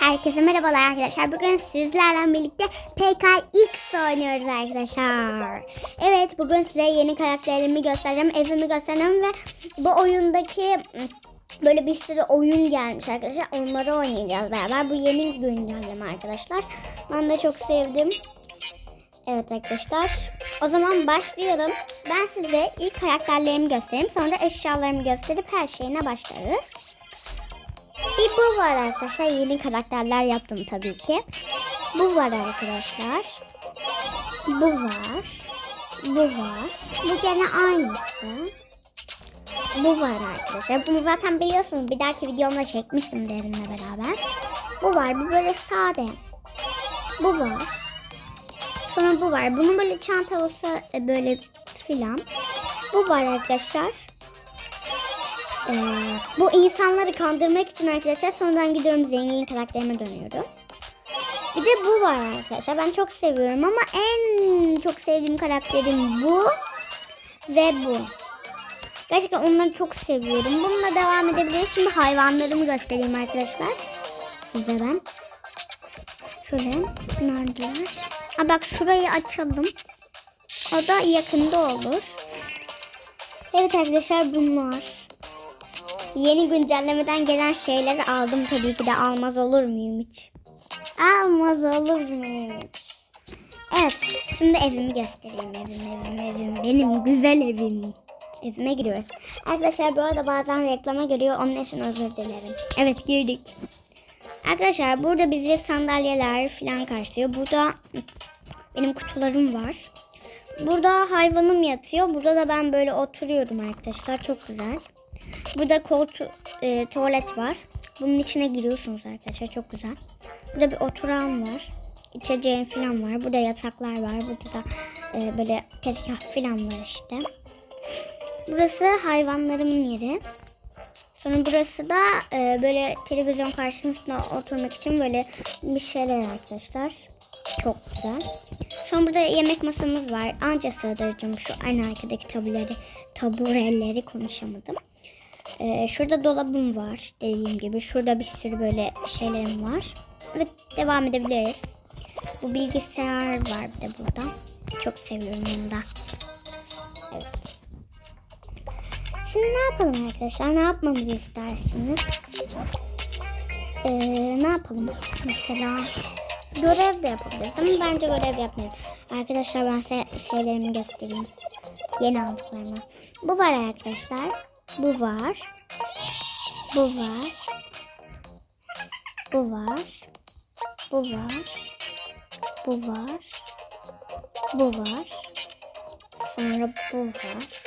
Herkese merhabalar arkadaşlar. Bugün sizlerle birlikte PKX oynuyoruz arkadaşlar. Evet bugün size yeni karakterlerimi göstereceğim. Evimi göstereceğim ve bu oyundaki böyle bir sürü oyun gelmiş arkadaşlar. Onları oynayacağız beraber. Bu yeni güncelleme arkadaşlar. Ben de çok sevdim. Evet arkadaşlar. O zaman başlayalım. Ben size ilk karakterlerimi göstereyim. Sonra eşyalarımı gösterip her şeyine başlarız. Bir bu var arkadaşlar. Yeni karakterler yaptım tabii ki. Bu var arkadaşlar. Bu var. Bu var. Bu gene aynısı. Bu var arkadaşlar. Bunu zaten biliyorsunuz. Bir dahaki videomda çekmiştim derinle beraber. Bu var. Bu böyle sade. Bu var. Sonra bu var. Bunun böyle çantalısı e, böyle filan. Bu var arkadaşlar. Ee, bu insanları kandırmak için arkadaşlar sonradan gidiyorum zengin karakterime dönüyorum. Bir de bu var arkadaşlar. Ben çok seviyorum ama en çok sevdiğim karakterim bu ve bu. Gerçekten onları çok seviyorum. Bununla devam edebiliriz. Şimdi hayvanlarımı göstereyim arkadaşlar. Size ben. Şöyle. Neredeler? Ha bak şurayı açalım. O da yakında olur. Evet arkadaşlar bunlar. Yeni güncellemeden gelen şeyleri aldım tabii ki de almaz olur muyum hiç? Almaz olur muyum hiç? Evet şimdi evimi göstereyim evim evim evim benim güzel evim. Evime giriyoruz. Arkadaşlar bu arada bazen reklama giriyor onun için özür dilerim. Evet girdik. Arkadaşlar burada bizi sandalyeler falan karşılıyor. Burada benim kutularım var. Burada hayvanım yatıyor. Burada da ben böyle oturuyorum arkadaşlar. Çok güzel. Burada koltu, e, tuvalet var. Bunun içine giriyorsunuz arkadaşlar. Çok güzel. Burada bir oturan var. İçeceğim falan var. Burada yataklar var. Burada da e, böyle tezgah falan var işte. Burası hayvanlarımın yeri. Sonra burası da e, böyle televizyon karşısında oturmak için böyle bir şeyler arkadaşlar. Çok güzel. Sonra burada yemek masamız var. Anca sığdıracağım şu en arkadaki tabuları, tabureleri konuşamadım. Ee, şurada dolabım var dediğim gibi. Şurada bir sürü böyle şeylerim var. Evet devam edebiliriz. Bu bilgisayar var bir de burada. Çok seviyorum onu da. Evet. Şimdi ne yapalım arkadaşlar? Ne yapmamızı istersiniz? Ee, ne yapalım? Mesela görev de yapabiliriz ama bence görev yapmayalım. Arkadaşlar ben size şeylerimi göstereyim. Yeni aldıklarımı. Bu var arkadaşlar. Bu var. Bu var. Bu var. Bu var. Bu var. Bu var. Sonra bu var.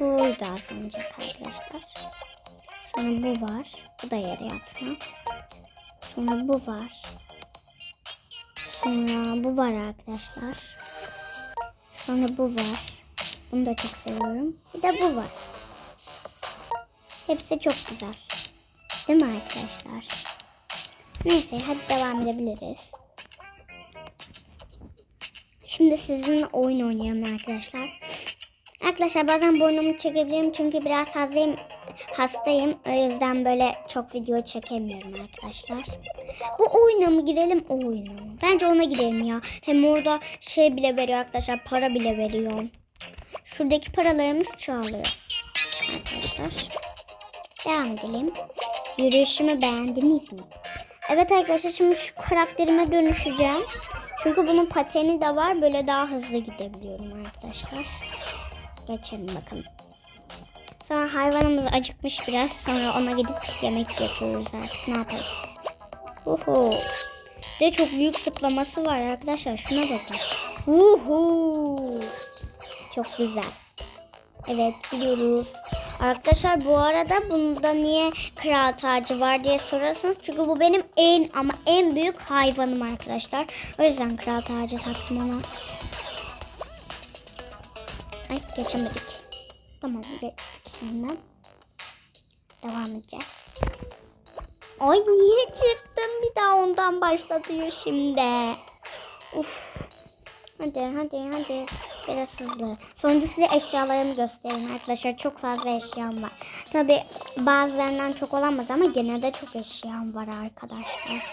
Bu da az önce arkadaşlar. Sonra bu var. Bu da yere yatma. Sonra bu var. Sonra bu var arkadaşlar. Sonra bu var. Bunu da çok seviyorum. Bir de bu var. Hepsi çok güzel. Değil mi arkadaşlar? Neyse hadi devam edebiliriz. Şimdi sizinle oyun oynayalım arkadaşlar. Arkadaşlar bazen burnumu çekebilirim çünkü biraz hastayım. Hastayım. O yüzden böyle çok video çekemiyorum arkadaşlar. Bu oyuna mı girelim o oyuna mı? Bence ona girelim ya. Hem orada şey bile veriyor arkadaşlar. Para bile veriyor. Şuradaki paralarımız çoğalıyor. Arkadaşlar. Devam edelim. Yürüyüşümü beğendiniz mi? Evet arkadaşlar şimdi şu karakterime dönüşeceğim. Çünkü bunun pateni de var. Böyle daha hızlı gidebiliyorum arkadaşlar. Geçelim bakalım. Sonra hayvanımız acıkmış biraz. Sonra ona gidip yemek yapıyoruz artık. Ne yapalım? Uhu. De çok büyük zıplaması var arkadaşlar. Şuna bakın. Uhu. Çok güzel. Evet gidiyoruz. Arkadaşlar bu arada bunda niye kral tacı var diye sorarsanız çünkü bu benim en ama en büyük hayvanım arkadaşlar. O yüzden kral tacı taktım ona. Ay geçemedik. Tamam geçtik şimdi. Devam edeceğiz. Ay niye çıktım bir daha ondan başlatıyor şimdi. Uf. Hadi hadi hadi. Hızlı. Sonra size eşyalarımı göstereyim arkadaşlar. Çok fazla eşyam var. Tabi bazılarından çok olamaz ama gene de çok eşyam var arkadaşlar.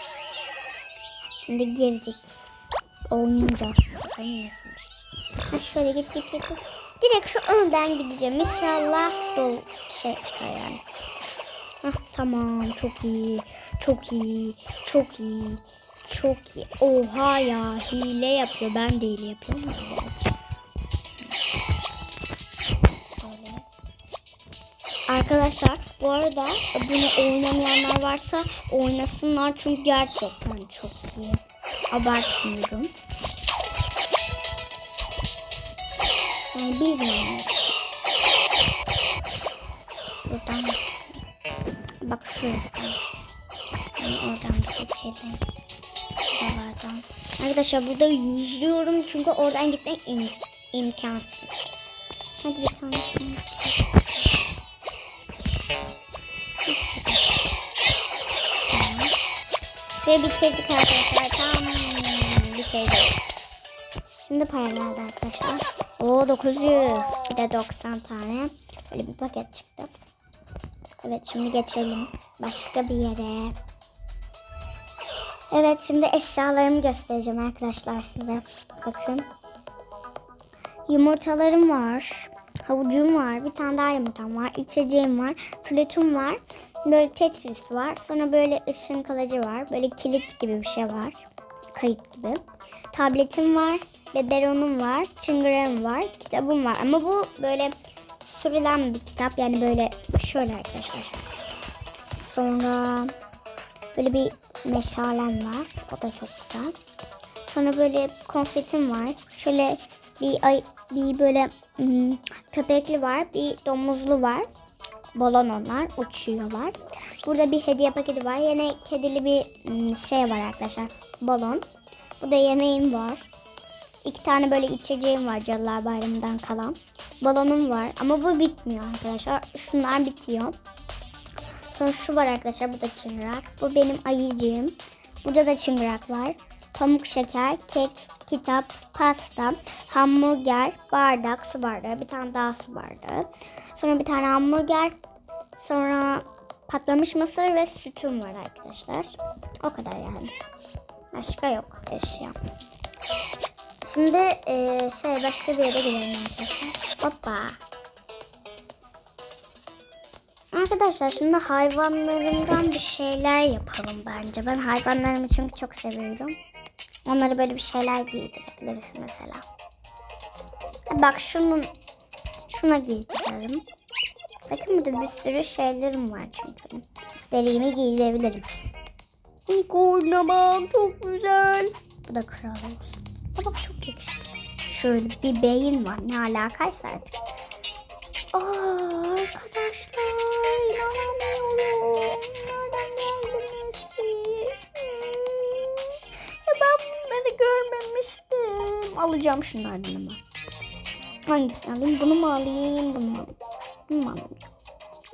Şimdi girdik. Oynayacağız. Nasılmış. Ha, şöyle git git git. git. Direkt şu önden gideceğim. İnşallah dolu şey çıkar yani. Hah, tamam çok iyi. Çok iyi. Çok iyi. Çok iyi. Oha ya hile yapıyor. Ben de hile yapıyorum. Arkadaşlar bu arada bunu oynamayanlar varsa oynasınlar çünkü gerçekten çok iyi. Abartmıyorum. Yani bilmiyorum. Buradan bak şurasından. Yani oradan da geçelim. Buralardan. Arkadaşlar burada yüzüyorum çünkü oradan gitmek im imkansız. Hadi bir tanesini. Ve bitirdik arkadaşlar. Tam bitirdik. Şimdi para geldi arkadaşlar. O 900. Bir de 90 tane. Böyle bir paket çıktı. Evet şimdi geçelim başka bir yere. Evet şimdi eşyalarımı göstereceğim arkadaşlar size. Bakın. Yumurtalarım var. Havucum var. Bir tane daha yumurtam var. içeceğim var. Flütüm var. Böyle Tetris var. Sonra böyle ışın kılıcı var. Böyle kilit gibi bir şey var. Kayıt gibi. Tabletim var. Beberonum var. Çıngırağım var. Kitabım var. Ama bu böyle sürülen bir kitap. Yani böyle şöyle arkadaşlar. Sonra böyle bir meşalem var. O da çok güzel. Sonra böyle konfetim var. Şöyle bir ay bir böyle köpekli var. Bir domuzlu var. Balon onlar. Uçuyorlar. Burada bir hediye paketi var. Yine kedili bir hmm, şey var arkadaşlar. Balon. Burada yemeğim var. İki tane böyle içeceğim var Cadılar Bayramı'ndan kalan. Balonum var ama bu bitmiyor arkadaşlar. Şunlar bitiyor. Sonra şu var arkadaşlar. Bu da çıngırak. Bu benim ayıcığım. Burada da çıngırak var. Pamuk şeker, kek, kitap, pasta, hamburger, bardak, su bardağı. Bir tane daha su bardağı. Sonra bir tane hamburger. Sonra patlamış mısır ve sütüm var arkadaşlar. O kadar yani. Başka yok eşya. Şimdi eee şey başka bir yere gidelim arkadaşlar. Hoppa. Arkadaşlar şimdi hayvanlarımdan bir şeyler yapalım bence. Ben hayvanlarımı çünkü çok seviyorum. Onlara böyle bir şeyler giydirebiliriz mesela. Bak şunun şuna giydiririm. Bakın burada bir sürü şeylerim var çünkü. İstediğimi giydirebilirim. Unicorn'a bak çok güzel. Bu da kral olsun. Aa, bak çok yakışıklı. Şöyle bir beyin var. Ne alakaysa artık. Aa, arkadaşlar inanamıyorum. Alacağım şunlardan ama. Hangisini alayım? Bunu mu alayım? Bunu mu alayım? Bunu mu alayım?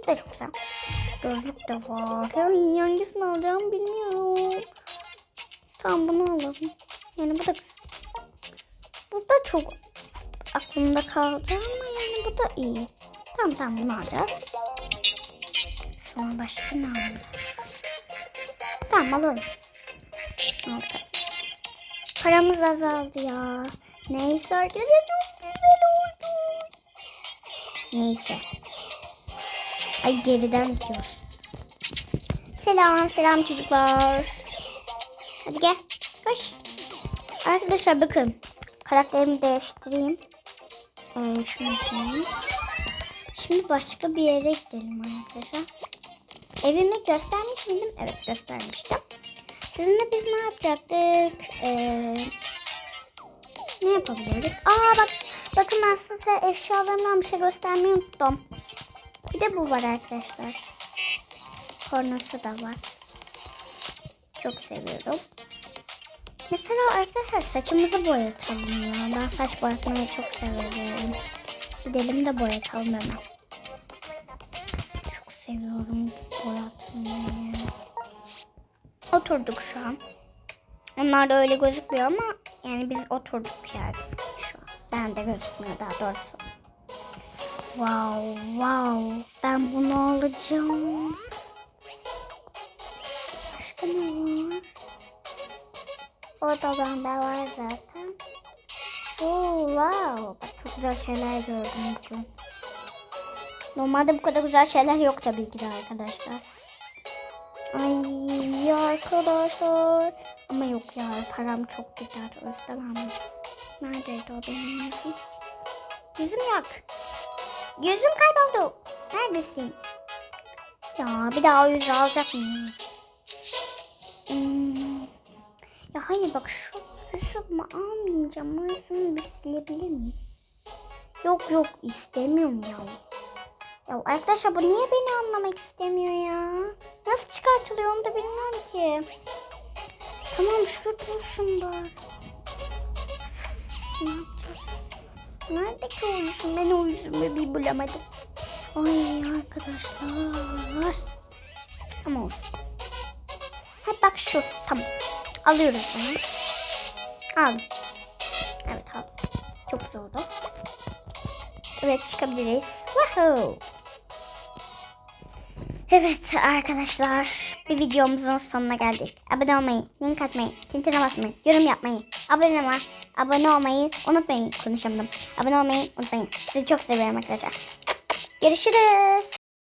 Bu da çok güzel. Gözlük de var. Ay, hangisini alacağım bilmiyorum. Tamam bunu alalım. Yani bu da bu da çok aklımda kaldı ama yani bu da iyi. Tamam tamam bunu alacağız. Sonra başka ne alacağız? Tamam alalım. Aldık. Paramız azaldı ya. Neyse arkadaşlar çok güzel oldu. Neyse. Ay geriden gidiyor. Selam selam çocuklar. Hadi gel. Koş. Arkadaşlar bakın. Karakterimi değiştireyim. Ee, şunu. Şimdi başka bir yere gidelim arkadaşlar. Evimi göstermiş miydim? Evet göstermiştim. Sizinle biz ne yapacaktık? Ee, ne yapabiliriz? Aa bak bakın ben size eşyalarımdan bir şey göstermeyi unuttum. Bir de bu var arkadaşlar. Kornası da var. Çok seviyorum. Mesela arkadaşlar saçımızı boyatalım ya. Ben saç boyatmayı çok seviyorum. Gidelim de boyatalım hemen. Çok seviyorum boyatmayı. Oturduk şu an. Onlar da öyle gözükmüyor ama yani biz oturduk yani şu an. Ben de gözükmüyor daha doğrusu. Wow, wow. Ben bunu alacağım. Başka ne var? O da bende var zaten. Oo, wow. Bak çok güzel şeyler gördüm bugün. Normalde bu kadar güzel şeyler yok tabii ki de arkadaşlar. Ay arkadaşlar. Ama yok ya param çok gider. O yüzden almayacağım. Neredeydi o benim yüzüm? Yüzüm yok. Yüzüm kayboldu. Neredesin? Ya bir daha o yüzü alacak mıyım? Hmm. Ya hayır bak şu yüzümü almayacağım. O yüzümü bir silebilir miyim? Yok yok istemiyorum ya. Ya arkadaşlar bu niye beni anlamak istemiyor ya? Nasıl çıkartılıyor onu da bilmiyorum ki. Tamam şu dursun bari. Ne yapacağız? Nerede ki o yüzüm? Ben o yüzümü bir bulamadım. Ay arkadaşlar. Ama olsun. Ha bak şu. Tamam. Alıyoruz bunu. Al. Evet al. Çok zordu. Evet çıkabiliriz. Woohoo. Evet arkadaşlar bir videomuzun sonuna geldik. Abone olmayı, link atmayı, tintine basmayı, yorum yapmayı, abone olmayı, abone olmayı unutmayın. Konuşamadım. Abone olmayı unutmayın. Sizi çok seviyorum arkadaşlar. Görüşürüz.